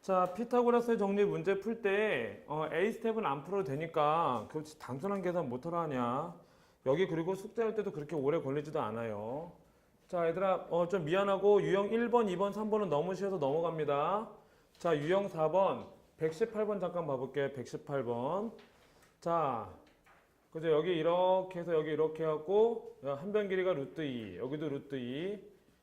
자, 피타고라스의 정리 문제 풀때 어, A 스텝은 안 풀어도 되니까 그 단순한 계산 못하라 하냐. 여기 그리고 숙제할 때도 그렇게 오래 걸리지도 않아요. 자, 얘들아, 어, 좀 미안하고 유형 1번, 2번, 3번은 너무 쉬워서 넘어갑니다. 자, 유형 4번, 118번 잠깐 봐볼게요. 118번. 자, 그죠? 여기 이렇게 해서 여기 이렇게 해갖고 한 변 길이가 루트 2, 여기도 루트 2.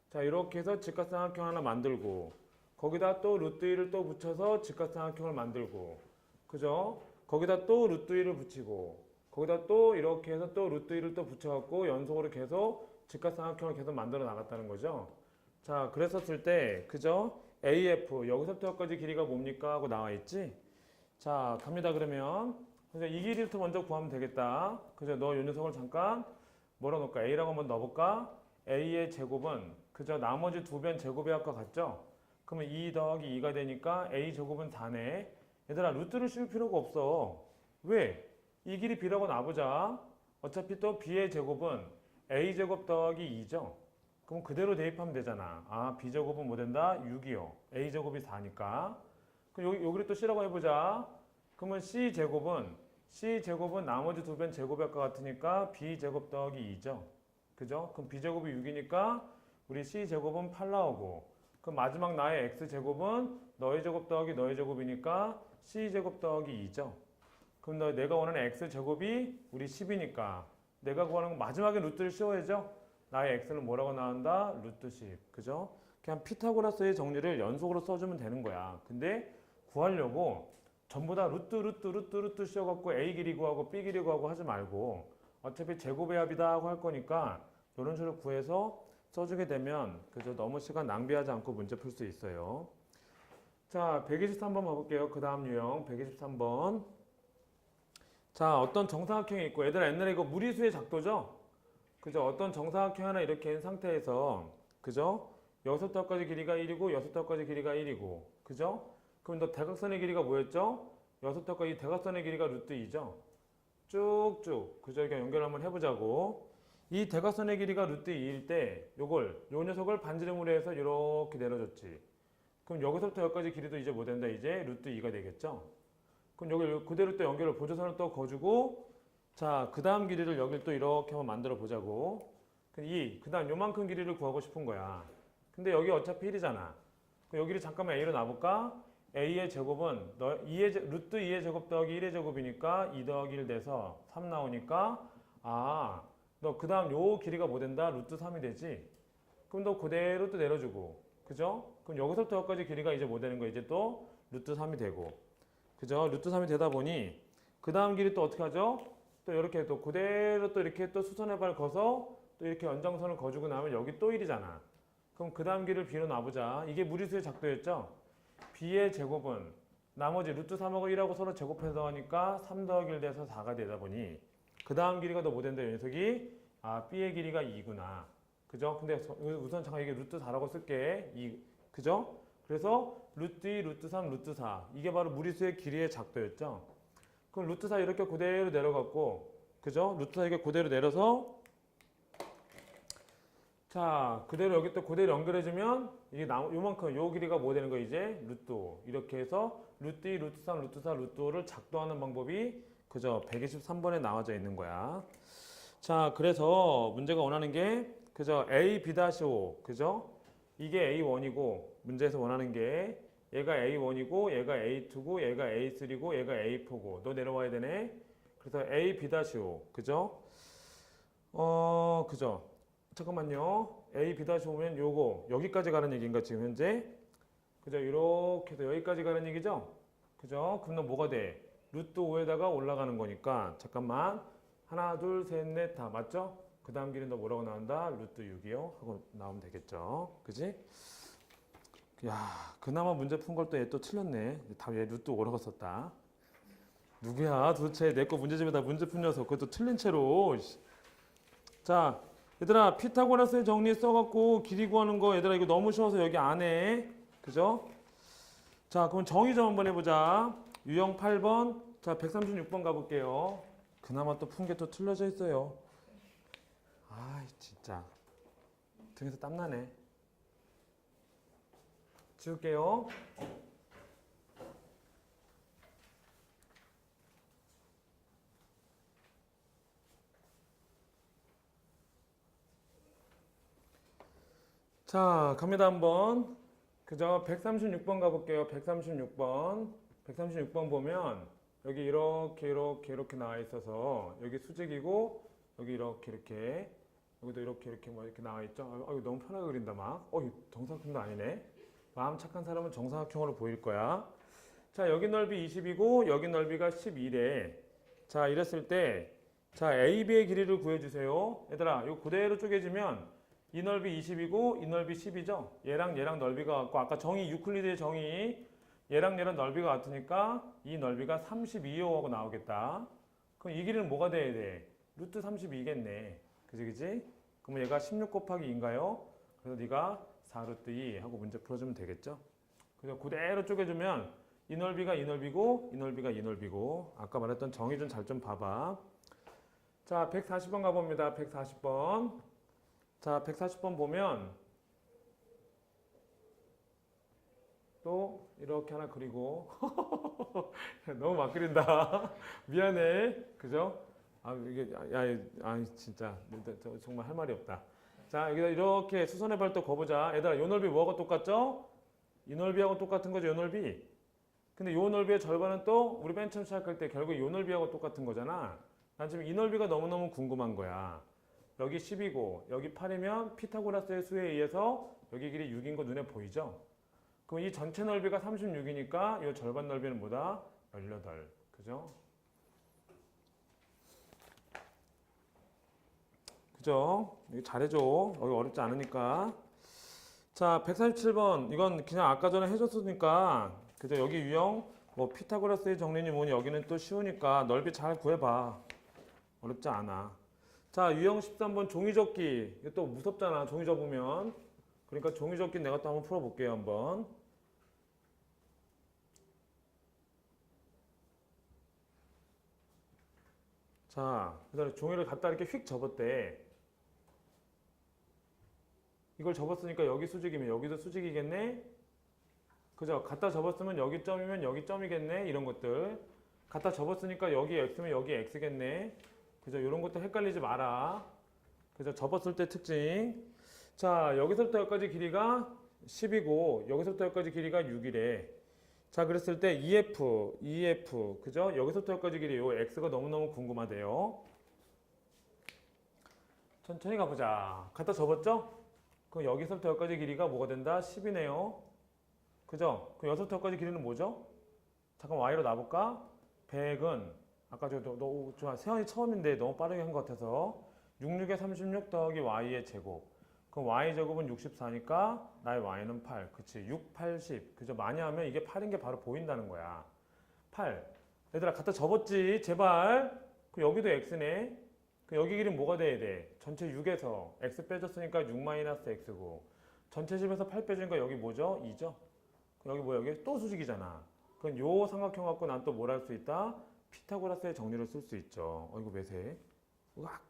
자, 이렇게 해서 직각삼각형 하나 만들고 거기다 또 루트 2를 또 붙여서 직각삼각형을 만들고 그죠? 거기다 또 루트 2를 붙이고 거기다 또 이렇게 해서 또 루트 2를 또 붙여갖고 연속으로 계속 직각삼각형을 계속 만들어 나갔다는 거죠. 자, 그랬었을 때 그죠? AF 여기서부터 여기까지 길이가 뭡니까 하고 나와 있지. 자, 갑니다 그러면? 이 길이부터 먼저 구하면 되겠다. 그죠? 너 요 녀석을 잠깐 뭐라 놓을까? A라고 한번 넣어볼까? A의 제곱은 그죠? 나머지 두 변 제곱의 합과 같죠? 그러면 2 더하기 2가 되니까 A 제곱은 4네. 얘들아 루트를 씌울 필요가 없어. 왜? 이 길이 B라고 놔보자. 어차피 또 B의 제곱은 A 제곱 더하기 2죠. 그럼 그대로 대입하면 되잖아. 아 B 제곱은 뭐 된다? 6이요. A 제곱이 4니까. 그럼 여기, 여기를 또 C라고 해보자. 그러면 C 제곱은 C 제곱은 나머지 두 변 제곱의 합과 같으니까 B 제곱 더하기 2죠. 그죠? 그럼 B 제곱이 6이니까 우리 C 제곱은 8 나오고 그럼 마지막 나의 x 제곱은 너의 제곱 더하기 너의 제곱이니까 c 제곱 더하기 2죠. 그럼 너 내가 원하는 x 제곱이 우리 10이니까 내가 구하는 건 마지막에 루트를 씌워야죠. 나의 x는 뭐라고 나온다? 루트 10. 그죠? 그냥 피타고라스의 정리를 연속으로 써주면 되는 거야. 근데 구하려고 전부 다 루트 루트 루트 루트 씌워갖고 a 길이 구하고 b 길이 구하고 하지 말고 어차피 제곱의 합이다 하고 할 거니까 이런 식으로 구해서 써주게 되면 그저 너무 시간 낭비하지 않고 문제 풀 수 있어요. 자, 123번 봐볼게요. 그 다음 유형 123번. 자, 어떤 정사각형이 있고 얘들아 옛날에 이거 무리수의 작도죠? 그죠? 어떤 정사각형 하나 이렇게 한 상태에서 그죠? 여기서부터 여기까지 길이가 1이고 여기서부터 여기까지 길이가 1이고 그죠? 그럼 너 대각선의 길이가 뭐였죠? 여기서부터 여기까지 대각선의 길이가 루트 2죠? 쭉쭉 그죠? 이렇게 연결 한번 해보자고 이 대각선의 길이가 루트 2일 때 요걸 요 녀석을 반지름으로 해서 이렇게 내려줬지. 그럼 여기서부터 여기까지 길이도 이제 뭐 된다? 이제 루트 2가 되겠죠? 그럼 여기 그대로 또 연결을 보조선을 또 거주고 자, 그 다음 길이를 여길 또 이렇게 한번 만들어 보자고. 이, 그 다음 요만큼 길이를 구하고 싶은 거야. 근데 여기 어차피 1이잖아. 그럼 여기를 잠깐만 A로 놔볼까? A의 제곱은 너 2의, 제- 루트 2의 제곱 더하기 1의 제곱이니까 2 더하기 1 돼서 3 나오니까 아, 너 그 다음 요 길이가 뭐 된다? 루트 3이 되지? 그럼 너 그대로 또 내려주고. 그죠? 그럼 여기서부터 여기까지 길이가 이제 뭐 되는 거야? 이제 또 루트 3이 되고. 그죠? 루트 3이 되다 보니 그 다음 길이 또 어떻게 하죠? 또 이렇게 또 그대로 또 이렇게 또 수선의 발 거서 또 이렇게 연장선을 거주고 나면 여기 또 1이잖아. 그럼 그 다음 길을 B로 놔보자. 이게 무리수의 작도였죠? B의 제곱은 나머지 루트 3하고 1하고 서로 제곱해서 하니까 3 더하기 1 돼서 4가 되다 보니 그 다음 길이가 더뭐 된다 이 녀석이. 아 B의 길이가 2구나. 그죠? 근데 서- 우선 잠깐 이게 루트 4라고 쓸게. 이 그죠? 그래서 루트 2, 루트 3, 루트 4 이게 바로 무리수의 길이의 작도였죠? 그럼 루트 4 이렇게 그대로 내려갔고 그죠? 루트 4 이게 그대로 내려서 자 그대로 여기 또 그대로 연결해주면 이게 나 요만큼 요 길이가 뭐 되는 거 이제? 루트 5 이렇게 해서 루트 2, 루트 3, 루트 4, 루트 5를 작도하는 방법이 그죠 123번에 나와져 있는 거야 자 그래서 문제가 원하는 게 그죠 A B-5 그죠 이게 A1이고 문제에서 원하는 게 얘가 A1이고 얘가 A2고 얘가 A3고 얘가 A4고 너 내려와야 되네 그래서 A B-5 그죠 어 그죠 잠깐만요. A, B 다시 오면 요거 여기까지 가는 얘기인가 지금 현재? 그죠? 이렇게 해서 여기까지 가는 얘기죠? 그죠? 그럼 너 뭐가 돼? 루트 5에다가 올라가는 거니까 잠깐만 하나 둘 셋 넷 다 맞죠? 그 다음 길은 너 뭐라고 나온다? 루트 6이요? 하고 나오면 되겠죠? 그지? 야 그나마 문제 푼 걸 또 얘 또 틀렸네 다 얘 루트 5라고 썼다 누구야 도대체 내 거 문제집에 다 문제 푼 녀석 그것도 틀린 채로 씨. 자 얘들아 피타고라스의 정리 써갖고 길이 구하는 거 얘들아 이거 너무 쉬워서 여기 안 해. 그죠? 자 그럼 정의 좀 한번 해보자. 유형 8번. 자, 136번 가볼게요. 그나마 또 풍계 또 틀려져 있어요. 아, 진짜. 등에서 땀나네. 지울게요. 자, 갑니다. 한번. 그죠? 136번 가볼게요. 136번. 136번 보면 여기 이렇게 이렇게 이렇게 나와 있어서 여기 수직이고 여기 이렇게 이렇게 여기도 이렇게 이렇게 뭐 이렇게 나와 있죠. 아, 이거 너무 편하게 그린다 막. 어, 정사각형도 아니네. 마음 착한 사람은 정사각형으로 보일 거야. 자, 여기 넓이 20이고 여기 넓이가 11에. 자, 이랬을 때 자, AB의 길이를 구해 주세요. 얘들아, 이거 그대로 쪼개지면 이 넓이 20이고 이 넓이 10이죠. 얘랑 얘랑 넓이가 같고 아까 정의 유클리드의 정의 얘랑 얘랑 넓이가 같으니까 이 넓이가 32호하고 나오겠다. 그럼 이 길이는 뭐가 돼야 돼? 루트 32겠네. 그지 그지? 그러면 얘가 16 곱하기 2인가요? 그래서 네가 4루트 2 하고 문제 풀어주면 되겠죠? 그래서 그대로 쪼개주면 이 넓이가 이 넓이고 이 넓이가 이 넓이고 아까 말했던 정의 좀 잘 좀 봐봐. 자, 140번 가봅니다. 140번. 자, 140번 보면 또 이렇게 하나 그리고 너무 막 그린다. 미안해. 그죠? 아, 이게 야, 야, 아, 진짜 저- 정말 할 말이 없다. 자, 여기다 이렇게 수선의 발도 거보자. 얘들아, 요 넓이 뭐가 똑같죠? 이 넓이하고 똑같은 거죠, 요 넓이. 근데 요 넓이의 절반은 또 우리 맨 처음 시작할 때 결국 요 넓이하고 똑같은 거잖아. 난 지금 이 넓이가 너무너무 궁금한 거야. 여기 10이고 여기 8이면 피타고라스의 수에 의해서 여기 길이 6인 거 눈에 보이죠? 그럼 이 전체 넓이가 36이니까 이 절반 넓이는 뭐다? 18. 그죠? 그죠? 잘해줘. 여기 어렵지 않으니까. 자, 147번. 이건 그냥 아까 전에 해줬으니까. 그죠? 여기 유형, 뭐 피타고라스의 정리니 뭐니 여기는 또 쉬우니까 넓이 잘 구해봐. 어렵지 않아. 자, 유형 13번 종이접기. 이거 또 무섭잖아. 종이 접으면. 그러니까 종이접기 내가 또 한번 풀어볼게요. 한번. 자, 그다음에 종이를 갖다 이렇게 휙 접었대. 이걸 접었으니까 여기 수직이면 여기도 수직이겠네. 그죠? 갖다 접었으면 여기 점이면 여기 점이겠네. 이런 것들. 갖다 접었으니까 여기 x면 여기 x겠네. 그죠? 이런 것도 헷갈리지 마라. 그죠? 접었을 때 특징. 자, 여기서부터 여기까지 길이가 10이고 여기서부터 여기까지 길이가 6이래. 자, 그랬을 때 EF, EF, 그죠? 여기서부터 여기까지 길이 요 X가 너무너무 궁금하대요. 천천히 가보자. 갖다 접었죠? 그럼 여기서부터 여기까지 길이가 뭐가 된다? 10이네요. 그죠? 그럼 여기서부터 여기까지 길이는 뭐죠? 잠깐 Y로 놔볼까? 100은 아까 저, 너, 너, 저 세연이 처음인데 너무 빠르게 한 것 같아서 66에 36 더하기 Y의 제곱. 그럼 y 제곱은 64니까 나의 y는 8. 그치? 6, 80. 그죠? 많이 하면 이게 8인 게 바로 보인다는 거야. 8. 얘들아 갖다 접었지? 제발. 그 여기도 x네. 그 여기 길이는 뭐가 돼야 돼? 전체 6에서 x 빼줬으니까 6 마이너스 x고 전체 10에서 8 빼주니까 여기 뭐죠? 2죠? 여기 뭐야? 여기 또 수직이잖아. 그럼 요 삼각형 갖고 난 또 뭘 할 수 있다? 피타고라스의 정리를 쓸 수 있죠. 어 이거 매세. 으악.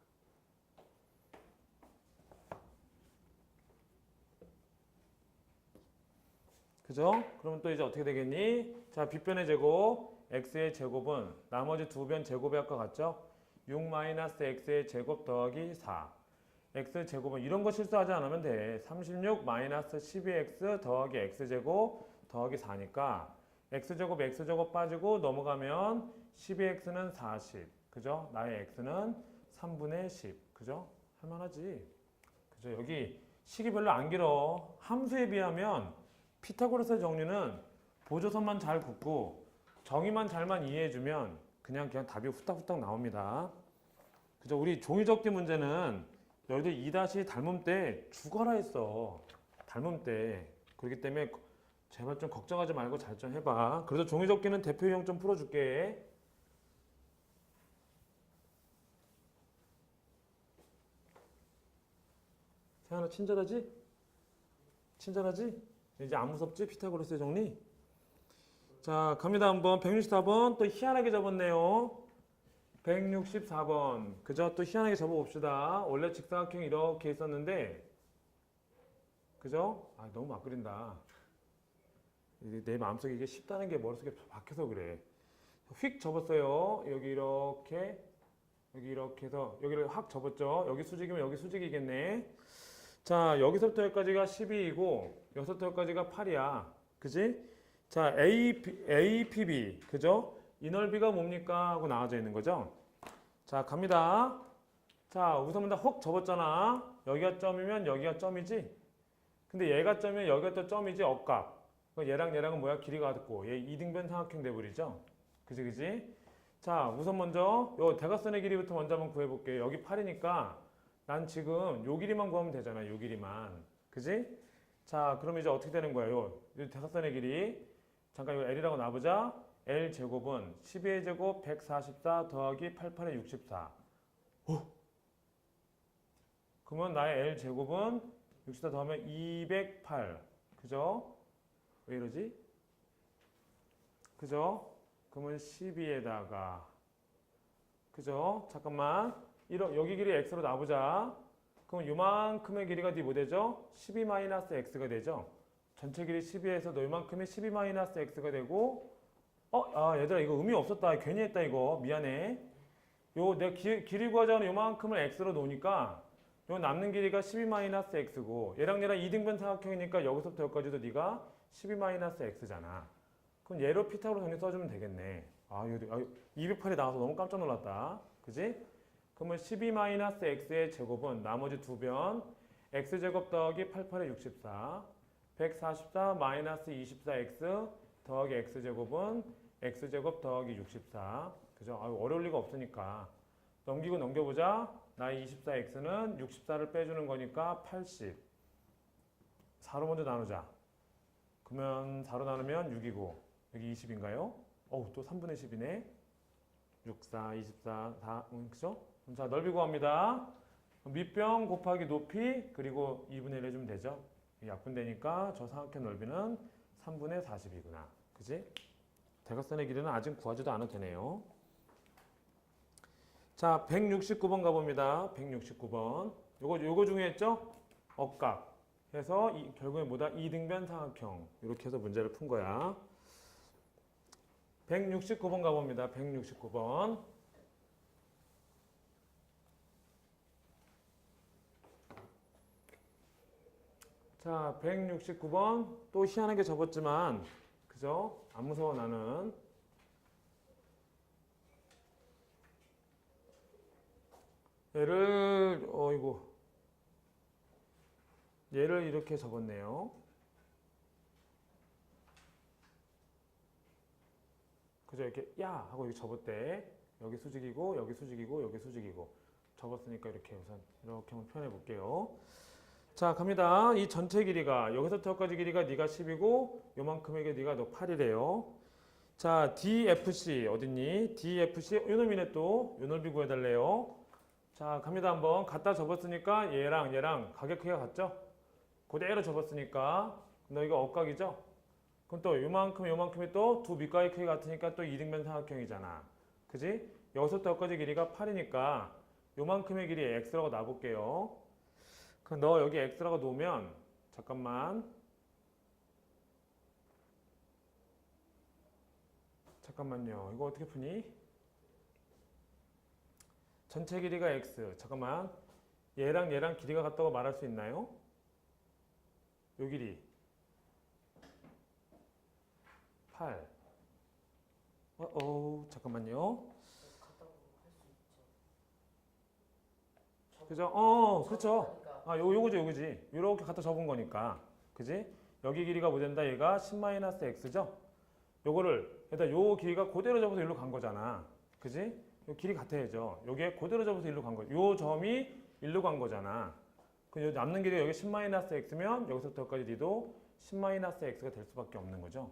그죠? 그러면 또 이제 어떻게 되겠니? 자, 빗변의 제곱, x의 제곱은 나머지 두 변 제곱의 합과 같죠? 6 마이너스 x의 제곱 더하기 4. x 제곱은 이런 거 실수하지 않으면 돼. 36 마이너스 12x 더하기 x 제곱 더하기 4니까 x 제곱 x 제곱 빠지고 넘어가면 12x는 40. 그죠? 나의 x는 3분의 10. 그죠? 할만하지. 그죠? 여기 식이 별로 안 길어. 함수에 비하면 피타고라스의 정리는 보조선만 잘 긋고 정의만 잘만 이해해주면 그냥 그냥 답이 후딱후딱 나옵니다. 그죠? 우리 종이접기 문제는 너희들 2다시 닮음 때 죽어라 했어. 닮음 때. 그렇기 때문에 제발 좀 걱정하지 말고 잘 좀 해봐. 그래도 종이접기는 대표 유형 좀 풀어줄게. 세연아 친절하지? 친절하지? 이제 안 무섭지? 피타고라스의 정리? 자, 갑니다. 한번 164번 또 희한하게 접었네요. 164번. 그죠? 또 희한하게 접어봅시다. 원래 직사각형이 이렇게 있었는데 그죠? 아, 너무 막 그린다. 내 마음속에 이게 쉽다는 게 머릿속에 박혀서 그래. 휙 접었어요. 여기 이렇게 여기 이렇게 해서 여기를 확 접었죠. 여기 수직이면 여기 수직이겠네. 자, 여기서부터 여기까지가 12이고, 여기서부터 여기까지가 8이야. 그지? 자, AP, APB. 그죠? 이 넓이가 뭡니까? 하고 나와져 있는 거죠? 자, 갑니다. 자, 우선 먼저 헉 접었잖아. 여기가 점이면 여기가 점이지? 근데 얘가 점이면 여기가 또 점이지? 억각. 얘랑 얘랑은 뭐야? 길이가 같고, 얘 이등변 삼각형 돼버리죠? 그지, 그지? 자, 우선 먼저 요 대각선의 길이부터 먼저 한번 구해볼게요. 여기 8이니까 난 지금 요 길이만 구하면 되잖아. 요 길이만. 그지? 자, 그럼 이제 어떻게 되는 거예요? 요, 요 대각선의 길이. 잠깐 이거 L이라고 놔보자. L 제곱은 12의 제곱 144 더하기 88의 64. 오! 그러면 나의 L 제곱은 64 더하면 208. 그죠? 왜 이러지? 그죠? 그러면 12에다가 그죠? 잠깐만 이러, 여기 길이 x로 놔보자 그럼 요만큼의 길이가 네 뭐 되죠? 12-x가 되죠? 전체 길이 12에서 너 요만큼이 12-x가 되고 어? 아 얘들아 이거 의미 없었다 괜히 했다 이거 미안해 요 내가 기, 길이 구하자는 요만큼을 x로 놓으니까 요 남는 길이가 12-x고 얘랑 얘랑 이등변 삼각형이니까 여기서부터 여기까지도 네가 12-x잖아 그럼 얘로 피타고라 정리 써주면 되겠네. 아, 이거, 아, 208이 나와서 너무 깜짝 놀랐다. 그지? 그러면 12-x의 제곱은 나머지 두 변, x제곱 더하기 88의 64, 144 24x 더하기 x제곱은 x제곱 더하기 64. 그죠? 아, 어려울 리가 없으니까. 넘기고 넘겨보자. 나의 24x는 64를 빼주는 거니까 80. 4로 먼저 나누자. 그러면 4로 나누면 6이고 여기 20인가요? 어우 또 3분의 10이네 6, 4, 24, 4 음, 그죠? 자 넓이 구합니다 밑변 곱하기 높이 그리고 2분의 1 해주면 되죠 약분되니까 저 삼각형 넓이는 3분의 40이구나 그지? 대각선의 길이는 아직 구하지도 않아도 되네요 자 169번 가봅니다 169번 요거 요거 중요했죠? 억각 해서 이, 결국에 뭐다? 이등변 삼각형 이렇게 해서 문제를 푼 거야 169번 가봅니다. 169번. 자, 169번. 또 희한하게 접었지만, 그죠? 안 무서워, 나는. 얘를, 어이구. 얘를 이렇게 접었네요. 그죠? 이렇게 야 하고 여기 때 여기 수직이고 여기 수직이고 여기 수직이고 접었으니까 이렇게 우선 이렇게 한번 표현해 볼게요. 자 갑니다. 이 전체 길이가 여기서부터 여기까지 길이가 네가 10이고 요만큼에게 네가 너 8이래요. 자 DFC 어딨니? DFC 요 놈이네 또요 넓이 구해달래요. 자 갑니다 한번 갖다 접었으니까 얘랑 얘랑 가격 크기가 같죠? 그대로 접었으니까 너희가 억각이죠? 그럼 또 요만큼 요만큼이 또 두 밑가의 크기 같으니까 또 이등변 삼각형이잖아. 그지? 여기서부터 여기까지 길이가 8이니까 요만큼의 길이 x라고 놔볼게요. 그럼 너 여기 x라고 놓으면 잠깐만 잠깐만요. 이거 어떻게 푸니? 전체 길이가 x. 잠깐만. 얘랑 얘랑 길이가 같다고 말할 수 있나요? 요 길이 8. 어, 어, 잠깐만요. 그죠? 어, 그렇죠. 아, 요, 요거지, 요거지. 요렇게 갖다 접은 거니까. 그지? 여기 길이가 뭐 된다? 얘가 10-x죠? 요거를, 일단 요 길이가 그대로 접어서 일로 간 거잖아. 그지? 요 길이 같아야죠. 요게 그대로 접어서 일로 간 거. 요 점이 일로 간 거잖아. 그 남는 길이 여기 10-x면 여기서부터 여기까지 니도 10-x가 될 수밖에 없는 거죠.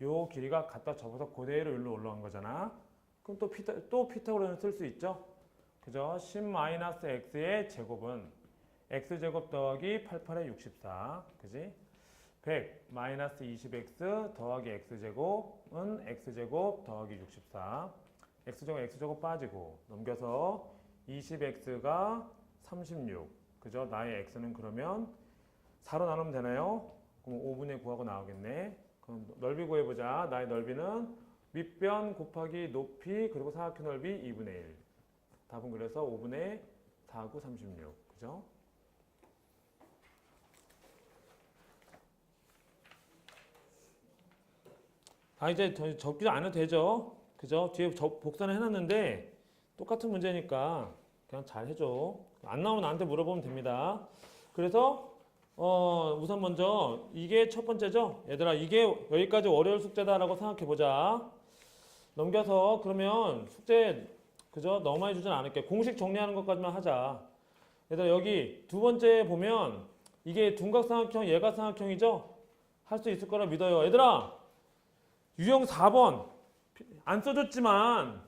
요 길이가 갖다 접어서 그대로 일로 올라간 거잖아. 그럼 또 피타 또 피타고라는 쓸 수 있죠. 그죠? 10-x의 제곱은 x제곱 더하기 88의 64. 그지? 100 마이너스 20x 더하기 x제곱은 x제곱 더하기 64. x제곱 x제곱 빠지고 넘겨서 20x가 36. 그죠? 나의 x는 그러면 4로 나누면 되나요? 그럼 5분의 9하고 나오겠네. 그럼 넓이 구해보자. 나의 넓이는 밑변 곱하기 높이 그리고 사각형 넓이 2분의 1. 답은 그래서 5분의 4, 9, 36. 그죠? 아 이제 더- 적지 않아도 되죠. 그죠? 뒤에 저- 복사는 해놨는데 똑같은 문제니까 그냥 잘 해줘. 안 나오면 나한테 물어보면 됩니다. 그래서 어 우선 먼저 이게 첫 번째죠. 얘들아 이게 여기까지 월요일 숙제다라고 생각해 보자. 넘겨서 그러면 숙제 그죠? 너무 많이 주진 않을게. 공식 정리하는 것까지만 하자. 얘들아 여기 두 번째 보면 이게 둔각삼각형, 예각삼각형이죠? 할 수 있을 거라 믿어요. 얘들아 유형 4번 안 써줬지만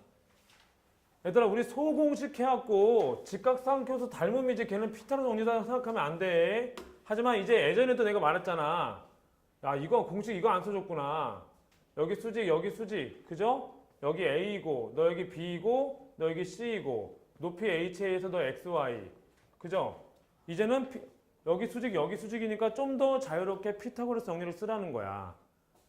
얘들아 우리 소공식 해갖고 직각삼각형수 닮음이지 걔는 피타로 정리다 생각하면 안 돼. 하지만 이제 예전에도 내가 말했잖아. 야 이거 공식 이거 안 써줬구나. 여기 수직 여기 수직 그죠? 여기 A이고 너 여기 B이고 너 여기 C이고 높이 HA에서 너 XY 그죠? 이제는 피- 여기 수직 여기 수직이니까 좀 더 자유롭게 피타고라스 정리를 쓰라는 거야.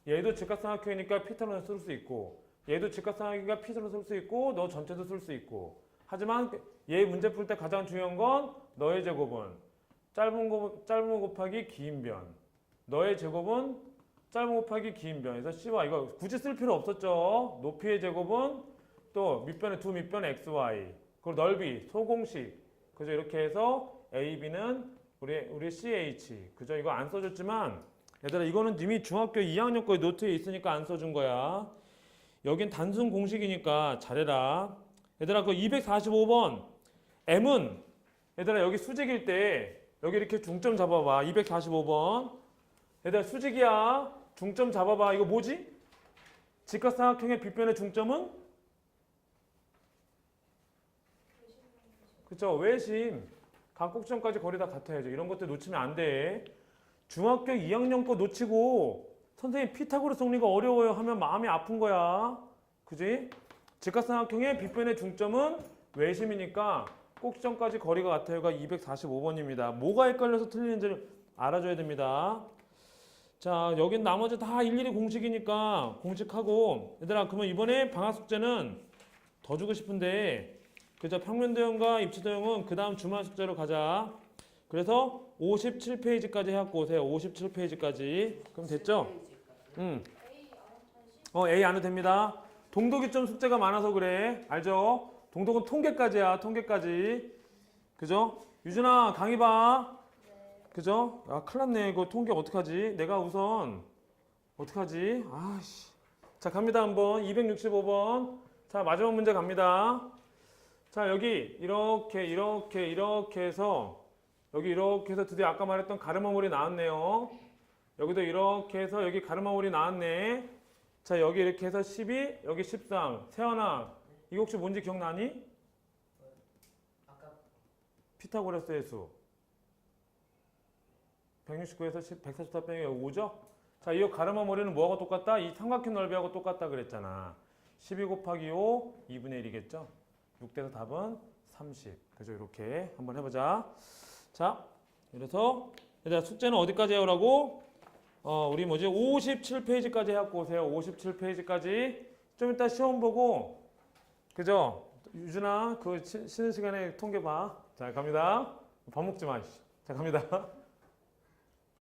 얘도 직각삼각형이니까 피타고라스 쓸수 있고 얘도 직각삼각형이니까 피타고라스 쓸수 있고 너 전체도 쓸 수 있고. 하지만 얘 문제 풀 때 가장 중요한 건 너의 제곱은 짧은 거 짧은 거 곱하기 긴 변. 너의 제곱은 짧은 거 곱하기 긴 변. 그래서 C와 이거 굳이 쓸 필요 없었죠. 높이의 제곱은 또 밑변의 두 밑변 XY 그리고 넓이 소공식. 그죠 이렇게 해서 A, B는 우리 우리 CH 그죠? 이거 안 써줬지만 얘들아 이거는 이미 중학교 2학년 거에 노트에 있으니까 안 써준 거야. 여긴 단순 공식이니까 잘해라. 얘들아 그 245번. M은 얘들아 여기 수직일 때 여기 이렇게 중점 잡아봐. 245번. 얘들아 수직이야. 중점 잡아봐. 이거 뭐지? 직각삼각형의 빗변의 중점은? 그쵸 외심. 각곡점까지 거리 다 같아야죠. 이런 것들 놓치면 안 돼 중학교 2학년 거 놓치고 선생님 피타고라스 정리가 어려워요 하면 마음이 아픈 거야. 그지? 직각삼각형의 빗변의 중점은 외심이니까 꼭지점까지 거리가 같아요가 245번입니다. 뭐가 헷갈려서 틀리는지를 알아줘야 됩니다. 자 여긴 나머지 다 일일이 공식이니까 공식하고 얘들아 그러면 이번에 방학 숙제는 더 주고 싶은데 그죠 평면도형과 입체도형은 그 다음 주말 숙제로 가자 그래서 57페이지까지 해갖고 오세요 57페이지까지 그럼 됐죠? 응. 어 A 안 해도 됩니다 동독이점 숙제가 많아서 그래 알죠? 동독은 통계까지야 통계까지 그죠? 유준아 강의 봐 그죠? 아 큰일 났네 이거 통계 어떡하지? 내가 우선 어떡하지? 아씨 자 갑니다 한번 265번 자 마지막 문제 갑니다 자 여기 이렇게 이렇게 이렇게 해서 여기 이렇게 해서 드디어 아까 말했던 가르마물이 나왔네요 여기도 이렇게 해서 여기 가르마물이 나왔네 자 여기 이렇게 해서 12 여기 13 세연아 이거 혹시 뭔지 기억나니? 피타고라스의 수 169에서 144 빼기 5죠? 자, 이 가르마 머리는 뭐하고 똑같다? 이 삼각형 넓이하고 똑같다 그랬잖아. 12 곱하기 5, 2분의 1이겠죠? 6대서 답은 30. 그죠? 이렇게 한번 해보자. 자, 그래서 얘들아 숙제는 어디까지 해오라고? 어, 우리 뭐지? 57페이지까지 해갖고 오세요. 57페이지까지. 좀 이따 시험 보고, 그죠? 유준아, 그 쉬- 쉬는 시간에 통계 봐. 자, 갑니다. 밥 먹지 마. 씨. 자, 갑니다.